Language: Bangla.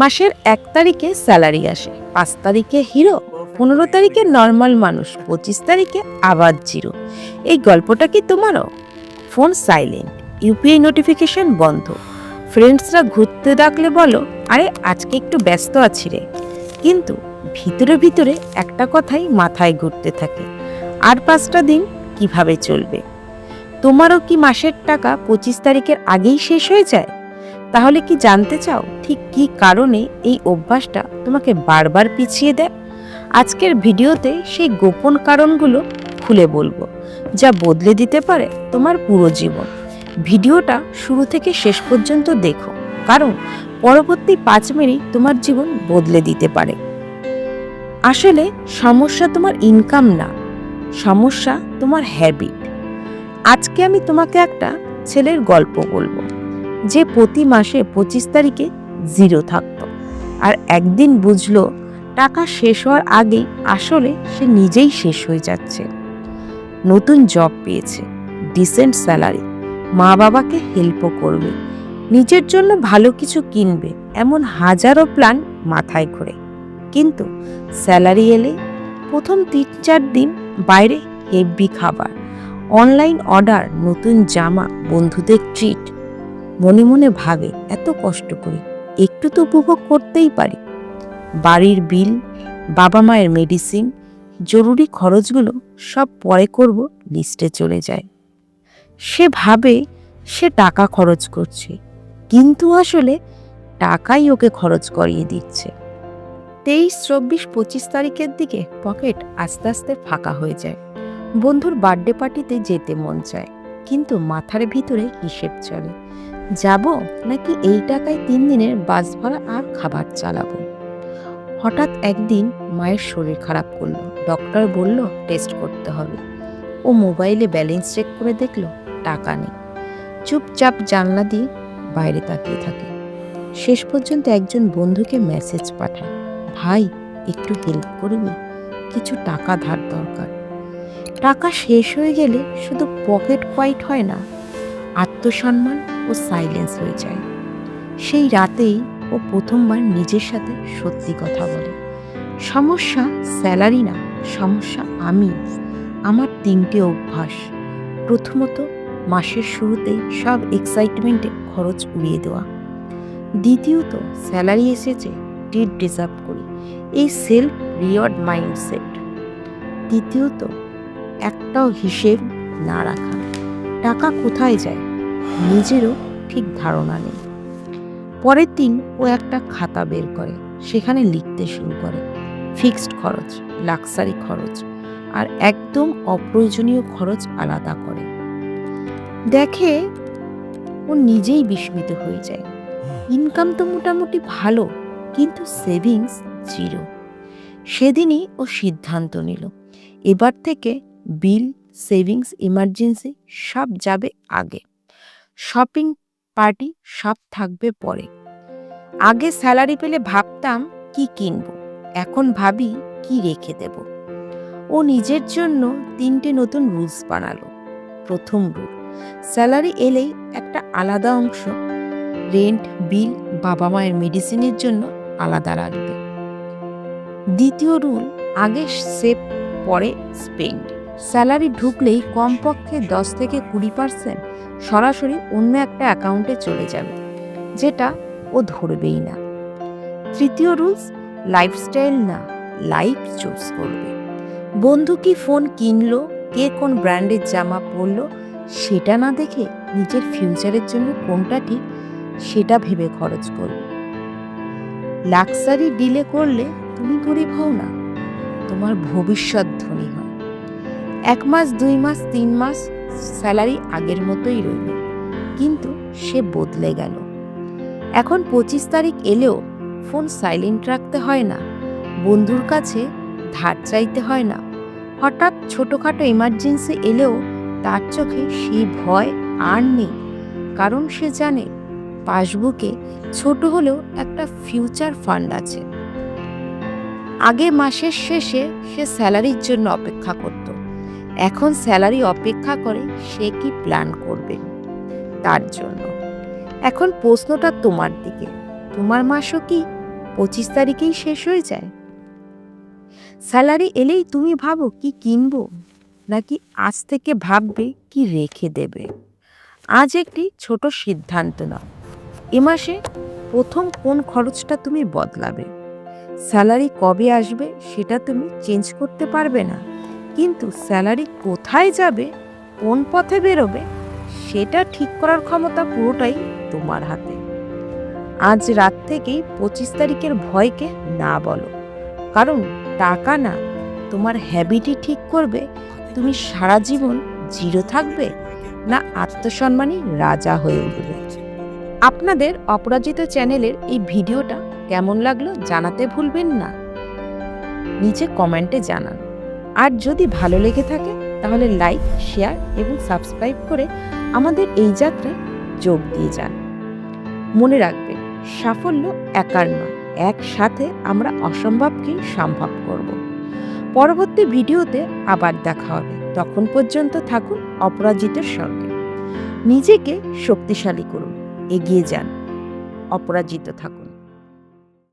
মাসের এক তারিখে স্যালারি আসে, পাঁচ তারিখে হিরো, পনেরো তারিখে নর্মাল মানুষ, পঁচিশ তারিখে আবার জিরো। এই গল্পটা কি তোমারও? ফোন সাইলেন্ট ইউপিআই নোটিফিকেশন বন্ধ। ফ্রেন্ডসরা ঘুরতে ডাকলে বলো, আরে, আজকে একটু ব্যস্ত আছি রে। কিন্তু ভিতরে ভিতরে একটা কথাই মাথায় ঘুরতে থাকে, আর পাঁচটা দিন কীভাবে চলবে? তোমারও কি মাসের টাকা পঁচিশ তারিখের আগেই শেষ হয়ে যায়? তাহলে কি জানতে চাও ঠিক কী কারণে এই অভ্যাসটা তোমাকে বারবার পিছিয়ে দেয়? আজকের ভিডিওতে সেই গোপন কারণগুলো খুলে বলব, যা বদলে দিতে পারে তোমার পুরো জীবন। ভিডিওটা শুরু থেকে শেষ পর্যন্ত দেখো, কারণ পরবর্তী পাঁচ মিনিট তোমার জীবন বদলে দিতে পারে। আসলে সমস্যা তোমার ইনকাম না, সমস্যা তোমার হ্যাবিট আজকে আমি তোমাকে একটা ছেলের গল্প বলব। যে প্রতি মাসে পঁচিশ তারিখে জিরো থাকতো। আর একদিন বুঝলো টাকা শেষ হওয়ার আগেই আসলে সে নিজেই শেষ হয়ে যাচ্ছে। নতুন জব পেয়েছে ডিসেন্ট স্যালারি মা বাবাকে হেল্পও করবে, নিজের জন্য ভালো কিছু কিনবে, এমন হাজারো প্ল্যান মাথায় ঘোরে। কিন্তু স্যালারি এলে প্রথম তিন চার দিন বাইরে হেভি খাবার অনলাইন অর্ডার নতুন জামা, বন্ধুদের ট্রিট মনে মনে ভাবে, এত কষ্ট করি, একটু তো উপভোগ করতেই পারি। বাড়ির বিল, বাবা মায়ের মেডিসিন জরুরি খরচগুলো সব পরে করব লিস্টে চলে যায়। সে ভাবে, সে টাকা খরচ করছে, কিন্তু আসলে টাকাই ওকে খরচ করিয়ে দিচ্ছে। তেইশ, চব্বিশ, পঁচিশ তারিখের দিকে পকেট আস্তে আস্তে ফাঁকা হয়ে যায়। বন্ধুর বার্থডে পার্টিতে যেতে মন চায়, কিন্তু মাথার ভিতরে হিসেব চলে। যাব নাকি এই টাকায় তিন দিনের বাস ভাড়া আর খাবার চালাবো? হঠাৎ একদিন মায়ের শরীর খারাপ করল। ডক্টর বলল, টেস্ট করতে হবে। ও মোবাইলে ব্যালেন্স চেক করে দেখল, টাকা নেই। চুপচাপ জানলা দিয়ে বাইরে তাকিয়ে থাকে। শেষ পর্যন্ত একজন বন্ধুকে মেসেজ পাঠায়, ভাই, একটু হেল্প করবি? কিছু টাকা ধার দরকার। টাকা শেষ হয়ে গেলে শুধু পকেট কোয়াইট হয় না, আত্মসম্মান ও সাইলেন্স হয়ে যায়। সেই রাতেই ও প্রথমবার নিজের সাথে সত্যি কথা বলে। সমস্যা স্যালারি না, সমস্যা আমি। আমার তিনটে অভ্যাস। প্রথমত, মাসের শুরুতেই সব এক্সাইটমেন্টে খরচ উড়িয়ে দেওয়া। দ্বিতীয়ত স্যালারি এসেছে ট্রিট ডিজার্ভ করি। এই সেলফ রিওয়ার্ড মাইন্ডসেট তৃতীয়ত, একটাও হিসেব না রাখা। টাকা কোথায় যায়? নিজেরও ঠিক ধারণা নেই। পরের দিন ও একটা খাতা বের করে, সেখানে লিখতে শুরু করে। ফিক্সড খরচ, লাক্সারি খরচ আর একদম অপ্রয়োজনীয় খরচ আলাদা করে। দেখে ও নিজেই বিস্মিত হয়ে যায়। ইনকাম তো মোটামুটি ভালো, কিন্তু সেভিংস জিরো। সেদিনই ও সিদ্ধান্ত নিল, এবার থেকে বিল, সেভিংস, ইমার্জেন্সি সব যাবে আগে। শপিং পার্টি সব থাকবে পরে। আগে স্যালারি পেলে ভাবতাম কি কিনব, এখন ভাবি কি রেখে দেব। ও নিজের জন্য তিনটে নতুন রুলস বানালো। প্রথম রুল, স্যালারি এলেই একটা আলাদা অংশ, রেন্ট, বিল বাবা মায়ের মেডিসিনের জন্য আলাদা রাখবে। দ্বিতীয় রুল, আগে সেভ, পরে স্পেন্ড। স্যালারি ঢুকলেই কমপক্ষে দশ থেকে কুড়ি পার্সেন্ট সরাসরি অন্য একটা অ্যাকাউন্টে চলে যাবে, যেটা ও ধরবেই না। তৃতীয় রুলস লাইফস্টাইল না লাইফ চুজ করবে। বন্ধু কি ফোন কিনলো, কে কোন ব্র্যান্ডের জামা পরলো, সেটা না দেখে নিজের ফিউচারের জন্য কোনটা ঠিক, সেটা ভেবে খরচ করবে। লাক্সারি ডিলে করলে তুমি গরিব হও না, তোমার ভবিষ্যৎ ধনী হয়। এক মাস, দুই মাস, তিন মাস স্যালারি আগের মতোই রইল। কিন্তু সে বদলে গেল। এখন পঁচিশ তারিখ এলেও ফোন সাইলেন্ট রাখতে হয় না, বন্ধুর কাছে ধার চাইতে হয় না। হঠাৎ ছোটোখাটো এমার্জেন্সি এলেও তার চোখে সেই ভয় আর নেই, কারণ সে জানে পাসবুকে ছোট হলেও একটা ফিউচার ফান্ড আছে। আগে মাসের শেষে সে স্যালারির জন্য অপেক্ষা করত। এখন স্যালারি অপেক্ষা করে সে কি প্ল্যান করবে তার জন্য। এখন প্রশ্নটা তোমার দিকে। তোমার মাসও কি পঁচিশ তারিখেই শেষ হয়ে যায়? স্যালারি এলেই তুমি ভাবো কি কিনবো, নাকি আজ থেকে ভাববে কি রেখে দেবে? আজ একটি ছোট সিদ্ধান্ত নাও। এ মাসে প্রথম কোন খরচটা তুমি বদলাবে? স্যালারি কবে আসবে সেটা তুমি চেঞ্জ করতে পারবে না। কিন্তু স্যালারি কোথায় যাবে, কোন পথে বেরোবে, সেটা ঠিক করার ক্ষমতা পুরোটাই তোমার হাতে। আজ রাত থেকেই পঁচিশ তারিখের ভয়কে না বলো, কারণ টাকা না তোমার হ্যাবিটই ঠিক করবে, তুমি সারা জীবন জিরো থাকবে, না আত্মসম্মানী রাজা হয়ে উঠবে। আপনাদের অপরাজিত চ্যানেলের এই ভিডিওটা কেমন লাগল জানাতে ভুলবেন না। নিচে কমেন্টে জানান। আর যদি ভালো লেগে থাকে, তাহলে লাইক শেয়ার এবং সাবস্ক্রাইব করে আমাদের এই যাত্রায় যোগ দিয়ে যান। মনে রাখবেন সাফল্য একার নয়, একসাথে আমরা অসম্ভবকেই সম্ভব করব। পরবর্তী ভিডিওতে আবার দেখা হবে। তখন পর্যন্ত থাকুন অপরাজিতের সঙ্গে। নিজেকে শক্তিশালী করুন, এগিয়ে যান, অপরাজিত থাকুন।